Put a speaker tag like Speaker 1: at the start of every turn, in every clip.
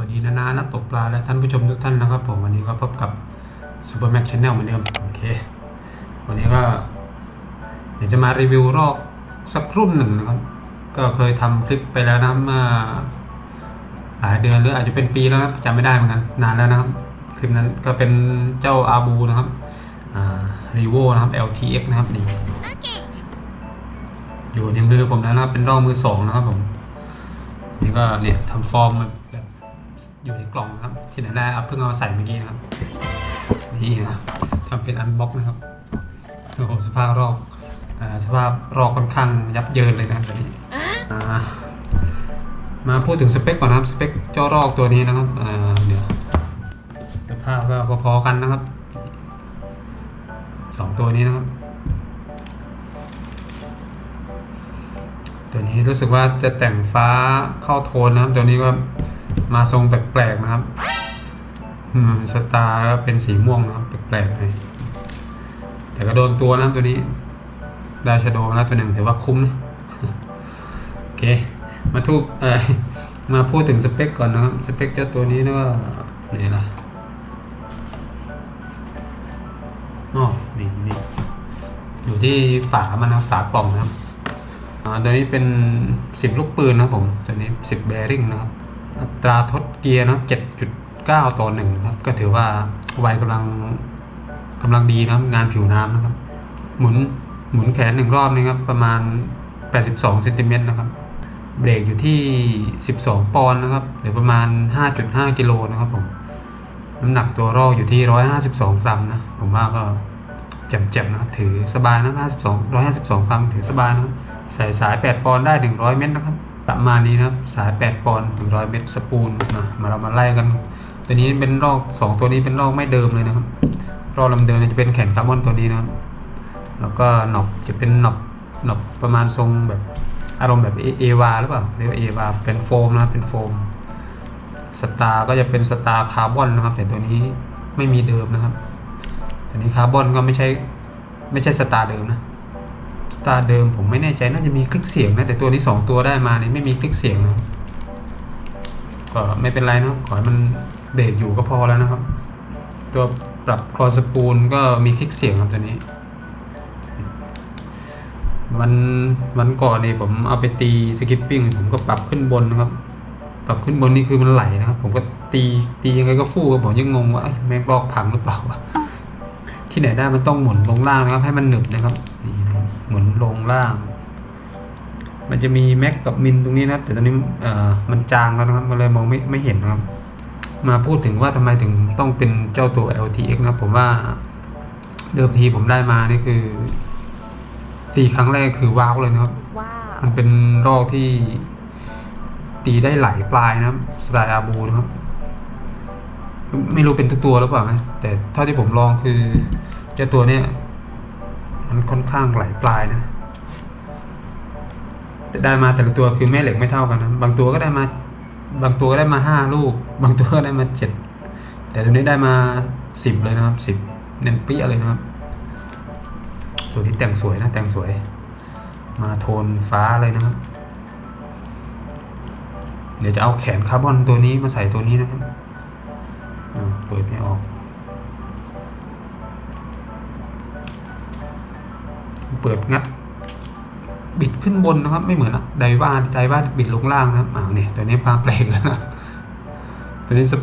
Speaker 1: วัสดีนานานักตกปลาและท่านผู้ชมทุกท่านนะครับ ผมวันนี้ก็พบกับ Super Max Channel เหมือนเดิมโอเค วันนี้ก็เดี๋ยวจะมารีวิวรอกสักรุ่นหนึ่งนะครับ ก็เคยทำคลิปไปแล้วนะเมื่อหลายเดือนหรืออาจจะเป็นปีแล้วนะจำไม่ได้เหมือนกันนานแล้วนะครับ คลิปนั้นก็เป็นเจ้าอาบูนะครับอ่ารีโวนะครับ LTX นะครับนี่อยู่ในมือผมแล้วนะครับเป็นรอกมือสองนะครับผมนี่ก็เนี่ยทำฟอร์มแบบ อยู่ในกล่องนะครับ ที่ไหนได้เอาเพิ่งเอามาใส่เมื่อกี้นะครับ นี่นะทำเป็นอันบ็อกนะครับโอ้โหสภาพรอบอ่าสภาพรอบค่อนข้างยับเยินเลยนะครับตอนนี้อ่ามาพูดถึงสเปคก่อนนะครับสเปคเจ้ารอกตัวนี้นะครับอ่าเดี๋ยวสภาพก็พอๆกันนะครับสองตัวนี้นะครับ ตัวนี้รู้สึกว่าจะแต่งฟ้าเข้าโทนนะครับ ตัวนี้ก็ มาทรงแปลกๆนะครับอืมสตาร์ก็เป็นสีม่วงนะครับแปลกๆเลยแต่ก็โดนตัวนะตัวนี้ด้ชโดนะตัวหนึ่งถือว่าคุ้มนะโอเค มาทูบมาพูดถึงสเปคก่อนนะครับ สเปคเจ้าตัวนี้นะว่าไหนล่ะอ๋อนี่นี่อยู่ที่ฝามันนะฝากล่องนะครับอ่าตัวนี้เป็น 10 ลูกปืนนะผม ตัวนี้ 10 แบริ่งนะครับ อัตราทดเกียร์นะ7.9 ต่อ1นะครับ ก็ถือว่าไวกำลังกำลังดีนะครับงานผิวน้ำนะครับ หมุนหมุนแขนหนึ่งรอบนะครับ ประมาณ 82เซนติเมตรนะครับ เบรกอยู่ที่ 12 ปอนด์นะครับ หรือประมาณ 5.5 กิโลนะครับผม น้ำหนักตัวรอกอยู่ที่ 152 กรัมนะ ผมว่าก็เจ็บๆนะครับ ถือสบายนะ52 152 กรัมถือสบายนะครับใส่สาย 8 ปอนด์ได้ 100 เมตรนะครับ ประมาณนี้นะครับสาย8ปอนด์100เมตรสปูลนะมาเรามาไล่กัน ตัวนี้เป็นรอก2 ตัวนี้เป็นรอกไม่เดิมเลยนะครับรอกลำเดิมจะเป็นแขนคาร์บอนตัวนี้นะครับแล้วก็หนอบจะเป็นหนอบหนอบประมาณทรงแบบอารมณ์แบบเอวาหรือเปล่าเรียกว่าเอวาเป็นโฟมนะครับเป็นโฟมสตาร์ก็จะเป็นสตาร์คาร์บอนนะครับ แต่ตัวนี้ไม่มีเดิมนะครับตัวนี้คาร์บอนก็ไม่ใช่ไม่ใช่สตาร์เดิมนะ สตาร์เดิมผมไม่แน่ใจน่าจะมีคลิกเสียงนะแต่ตัวนี้สองตัวได้มาเนี่ยไม่มีคลิกเสียงนะก็ไม่เป็นไรนะขอให้มันเบรกอยู่ก็พอแล้วนะครับ ตัวปรับคลอสปูลก็มีคลิกเสียงครับตัวนี้วันวันก่อนเนี่ยผมเอาไปตีสกิปปิ้งผมก็ปรับขึ้นบนนะครับ ปรับขึ้นบนนี่คือมันไหลนะครับ ผมก็ตีตียังไงก็ฟู่ครับผมยังงงว่าแม็กลอกพังหรือเปล่าที่ไหนได้มันต้องหมุนลงล่างนะครับ ให้มันหนึบนะครับนี่ นะครับหมุนลงล่าง มันจะมีแม็กกับมินตรงนี้นะครับแต่ตอนนี้เอ่อมันจางแล้วนะครับมันเลยมองไม่ไม่เห็นนะครับ มาพูดถึงว่าทำไมถึงต้องเป็นเจ้าตัว LTX นะครับผมว่าเดิมทีผมได้มานี่คือ ตีครั้งแรกคือว้าวเลยนะครับ
Speaker 2: ว้าว
Speaker 1: มันเป็นรอกที่ตีได้หลายปลายนะครับสไตล์อาบูนะครับ ไม่รู้เป็นทุกตัวหรือเปล่านะแต่เท่าที่ผมลองคือเจ้าตัวเนี้ย มันค่อนข้างไหลปลายนะแต่ได้มาแต่ละตัวคือแม่เหล็กไม่เท่ากันนะบางตัวก็ได้มา บางตัวก็ได้มาห้าลูก บางตัวก็ได้มาเจ็ดแต่ตัวนี้ได้มาสิบเลยนะครับสิบเน้นเปี้ยเลยนะครับ ตัวนี้แต่งสวยนะแต่งสวย มาโทนฟ้าเลยนะครับ เดี๋ยวจะเอาแขนคาร์บอนตัวนี้มาใส่ตัวนี้นะครับเปิดไม่ออก เปิดงัด บิดขึ้นบนนะครับ ไม่เหมือนอะไดว่าไดว่าบิดลงล่างนะครับอ้าวเนี่ยตัวนี้ปลาแปลกแล้วนะตัวนี้สป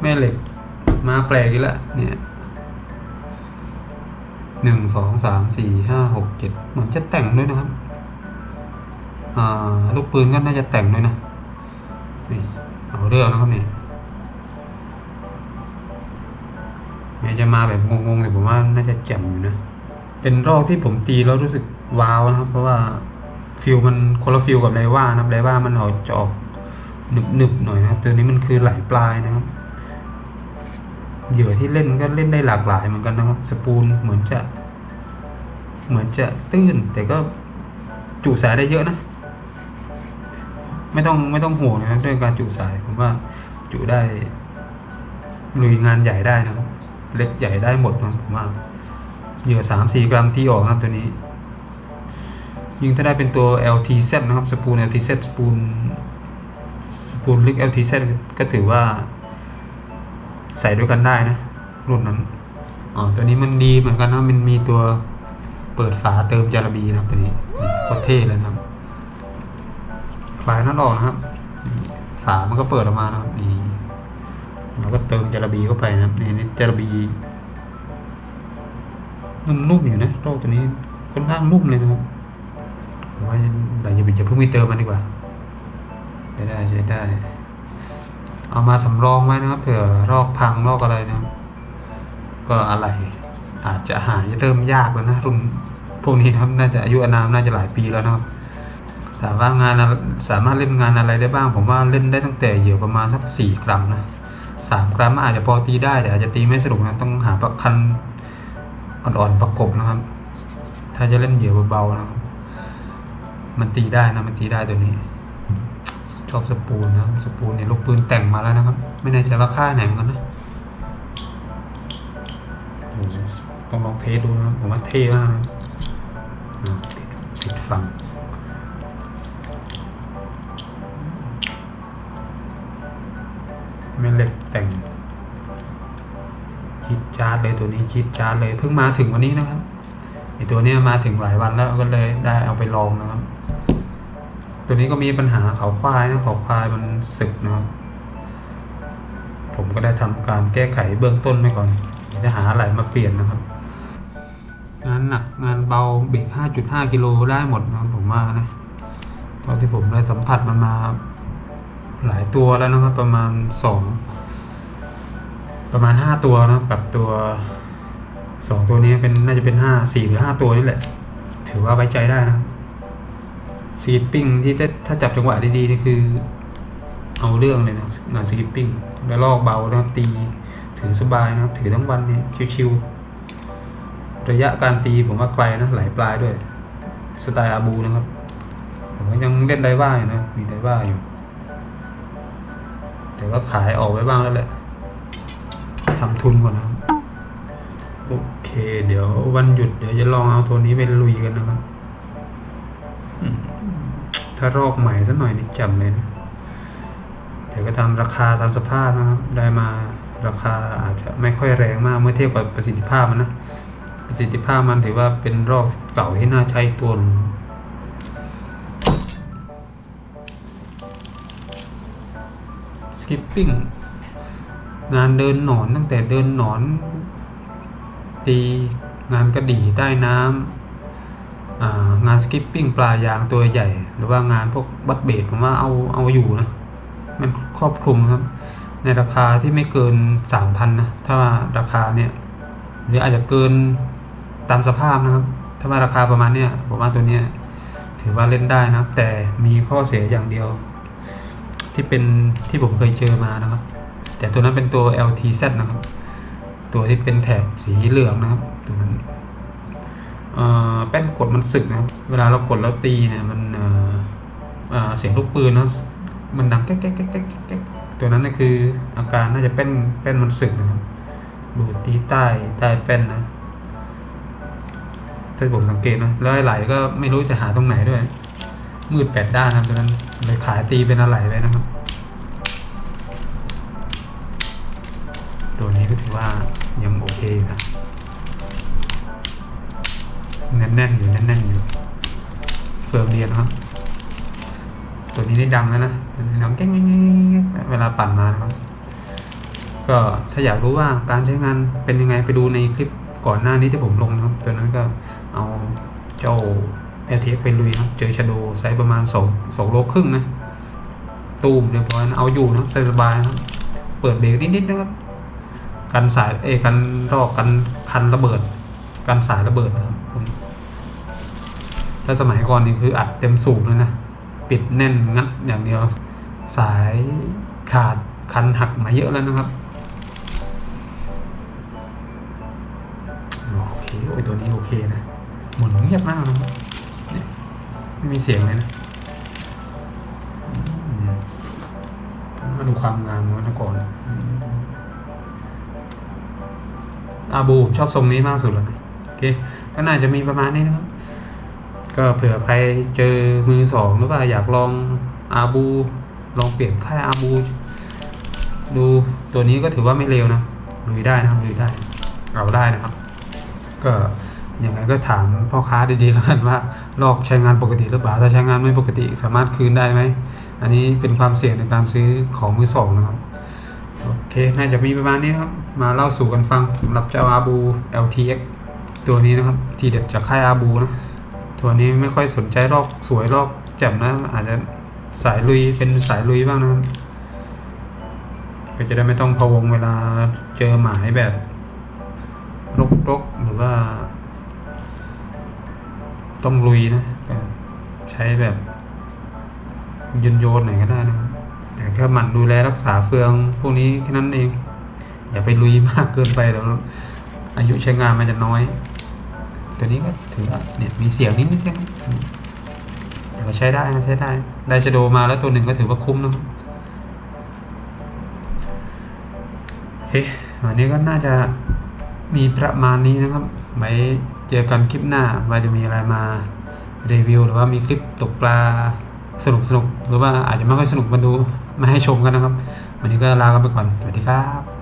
Speaker 1: แม่เหล็ก มาแปลกอีกแล้วเนี่ยหนึ่งสองสามสี่ห้าหกเจ็ดเหมือนจะแต่งด้วยนะครับลูกปืนก็น่าจะแต่งด้วยนะนี่เอาเรื่องนะครับนี่แม้จะมาแบบงงๆแต่ผมว่าน่าจะแจ่มอยู่นะ เป็นรอกที่ผมตีแล้วรู้สึกว้าวนะครับ เพราะว่าฟิลมันคนละฟิลกับไดว่านะครับไดว่ามันออกจะออกหนึบๆหน่อยนะครับ ตัวนี้มันคือไหลปลายนะครับ เหยื่อที่เล่นก็เล่นได้หลากหลายเหมือนกันนะครับ สปูลเหมือนจะ เหมือนจะตื้น แต่ก็จุสายได้เยอะนะ ไม่ต้องไม่ต้องห่วงนะครับเรื่องการจุสายผมว่าจุได้ลุยงานใหญ่ได้นะครับ เล็กใหญ่ได้หมดนะผมว่า เหยื่อสามสี่กรัมที่ออกนะครับตัวนี้ ยิ่งถ้าได้เป็นตัว LTZ นะครับสปูล LTZ สปูลสปูนลึก LTZ ก็ถือว่า ใส่ด้วยกันได้นะ รุ่นนั้นอ๋อตัวนี้มันดีเหมือนกันนะมันมีตัวเปิดฝาเติมจาระบีนะครับตัวนี้โคตรเท่เลยนะครับคลายนั่นออกนะครับฝามันก็เปิดออกมานะครับนี่เราก็เติมจาระบีเข้าไปนะครับนี่นี่จาระบี นุ่มอยู่นะโรคตัวนี้ค่อนข้างนุ่มเลยนะครับผมว่าเราอย่าไปจะเพิ่งไปเติมมันดีกว่าใช้ได้ใช้ได้ เอามาสำรองไว้นะครับเผื่อรอกพังรอกอะไรนะก็อะไร อาจจะหาจะเริ่มยากแล้วนะรุ่นพวกนี้นะครับน่าจะอายุอานามน่าจะหลายปีแล้วนะครับแต่ว่างานสามารถเล่นงานอะไรได้บ้าง ผมว่าเล่นได้ตั้งแต่เหยื่อประมาณสักสี่กรัมนะสามกรัมอาจจะพอตีได้แต่อาจจะตีไม่สนุกนะต้องหาประคัน อ่อนๆประกบนะครับ ถ้าจะเล่นเหยื่อเบาๆนะครับ มันตีได้นะมันตีได้ตัวนี้ชอบสปูนนะสปูนเนี่ยลูกปืนแต่งมาแล้วนะครับ ไม่แน่ใจว่าค่าไหนกันนะต้องลองเทสดูนะผมว่าเท่มากนะติดฝั่ง เลยตัวนี้ชิดจาร์ดเลยเพิ่งมาถึงวันนี้นะครับไอตัวเนี้ยมาถึงหลายวันแล้วก็เลยได้เอาไปลองนะครับ ตัวนี้ก็มีปัญหาเขาควายนะเขาควายมันสึกนะครับ ผมก็ได้ทำการแก้ไขเบื้องต้นไปก่อนจะหาอะไรมาเปลี่ยนนะครับ งานหนักงานเบาเบรก5.5กิโลได้หมดนะผมว่านะตอนที่ผมได้สัมผัสมันมาหลายตัวแล้วนะครับ ประมาณสอง ประมาณห้าตัวนะครับกับตัวสองตัวนี้เป็นน่าจะเป็นห้าสี่หรือห้าตัวนี่แหละ ถือว่าไว้ใจได้นะสกิปปิ้งที่ถ้าจับจังหวะดีๆนี่คือ เอาเรื่องเลยนะงานสกิปปิ้งแล้วลอกเบานะครับตีถือสบายนะครับถือทั้งวันเนี่ยชิวๆระยะการตีผมว่าไกลนะหลายปลายด้วย สไตล์อาบูนะครับ ผมก็ยังเล่นได้ว่าอยู่นะมีได้ว่าอยู่ แต่ก็ขายออกไว้บ้างแล้วแหละ ทำทุนก่อนนะครับโอเค เดี๋ยววันหยุดเดี๋ยวจะลองเอาตัวนี้ไปลุยกันนะครับถ้ารอกใหม่สักหน่อยนี่จำเลยนะแต่ก็ทำราคาตามสภาพนะครับ ได้มาราคาอาจจะไม่ค่อยแรงมากเมื่อเทียบกับประสิทธิภาพมันนะ ประสิทธิภาพมันถือว่าเป็นรอกเก่าที่น่าใช้ตัวนึงสกิปปิ้ง งานเดินหนอนตั้งแต่เดินหนอน ตีงานกระดี่ใต้น้ำงานสกิปปิ้งปลายางตัวใหญ่ หรือว่างานพวกบัตเบดผมว่าเอาเอาอยู่นะ มันครอบคลุมครับ ในราคาที่ไม่เกินสามพันนะ ถ้าราคาเนี่ยหรืออาจจะเกินตามสภาพนะครับ ถ้าว่าราคาประมาณเนี้ยผมว่าตัวเนี้ยถือว่าเล่นได้นะครับ แต่มีข้อเสียอย่างเดียว ที่เป็นที่ผมเคยเจอมานะครับ แต่ตัวนั้นเป็นตัว LTZ นะครับ ตัวที่เป็นแถบสีเหลืองนะครับตัวนั้นแป้นกดมันสึกนะครับ เวลาเรากดแล้วตีเนี่ยมันเเเสียงลูกปืนนะมันดังแก๊กแก๊กแก๊กแก๊กแก๊กตัวนั้นก็คืออาการน่าจะเป็นแป้นมันสึกนะครับดูตีใต้ใต้แป้นนะถ้าผมสังเกตนะแล้วไอ้ไหลก็ไม่รู้จะหาตรงไหนด้วย มืดแปดด้านนะตัวนั้นเลยขายตีเป็นอะไรเลยนะครับ ว่ายังโอเคครับแน่นๆอยู่แน่นๆอยู่เฟิร์มเรียนะครับตัวนี้ได้ดังแล้วนะตัวนี้ดังแก๊งเวลาปั่นมานะครับ ก็ถ้าอยากรู้ว่าการใช้งานเป็นยังไงไปดูในคลิปก่อนหน้านี้ที่ผมลงนะครับ ตัวนั้นก็เอาเจ้า LTX ไปลุยนะครับเจอชาโดไซส์ประมาณ2 2โลครึ่งนะ ตูมเรียบร้อยนะเอาอยู่นะสบายนะครับเปิดเบรกนิดๆนะครับ กันสายเอ้กันรอกกันคันระเบิด กันสายระเบิดนะครับผมถ้าสมัยก่อนนี่คืออัดเต็มสูบเลยนะ ปิดแน่นงัดอย่างเดียว สายขาดคันหักมาเยอะแล้วนะครับโอเคโอ้ยตัวนี้โอเคนะหมุนเงียบมากนะครับเนี่ยไม่มีเสียงเลยนะมาดูความงามของมันก่อน อาบูชอบทรงนี้มากสุดแล้วนะโอเคก็น่าจะมีประมาณนี้นะครับ ก็เผื่อใครเจอมือสองหรือว่าอยากลองอาบู ลองเปลี่ยนค่ายอาบู ดูตัวนี้ก็ถือว่าไม่เลวนะลุยได้นะครับลุยได้เอาได้นะครับ ก็อย่างไรก็ถามพ่อค้าดีๆแล้วกันว่าลอกใช้งานปกติหรือเปล่าถ้าใช้งานไม่ปกติสามารถคืนได้ไหม อันนี้เป็นความเสี่ยงในการซื้อของมือสองนะครับ เค น่าจะมีประมาณนี้ครับ มาเล่าสู่กันฟังสำหรับเจ้าอาบู LTX ตัวนี้นะครับ ทีเด็ดจากค่ายอาบูนะ ตัวนี้ไม่ค่อยสนใจลอกสวยลอกแจ่มนะ อาจจะสายลุยเป็นสายลุยบ้างนะครับก็จะได้ไม่ต้องพะวงเวลาเจอหมายแบบรกๆหรือว่า ต้องลุยนะ ใช้แบบโยนโยนหน่อยก็ได้นะครับ แต่แค่หมั่นดูแลรักษาเฟืองพวกนี้แค่นั้นเอง อย่าไปลุยมากเกินไปเดี๋ยวอายุใช้งานมันจะน้อย ตัวนี้ก็ถือว่าเนี่ยมีเสียงนิดนิดนะครับแต่ก็ใช้ได้นะใช้ได้ ได้จะโดมาแล้วตัวหนึ่งก็ถือว่าคุ้มนะครับโอเควันนี้ก็น่าจะมีประมาณนี้นะครับไว้เจอกันคลิปหน้าว่าจะมีอะไรมารีวิวหรือว่ามีคลิปตกปลาสนุกสนุกหรือว่าอาจจะไม่ค่อยสนุกมาดู มาให้ชมกันนะครับ วันนี้ก็ลากันไปก่อน สวัสดีครับ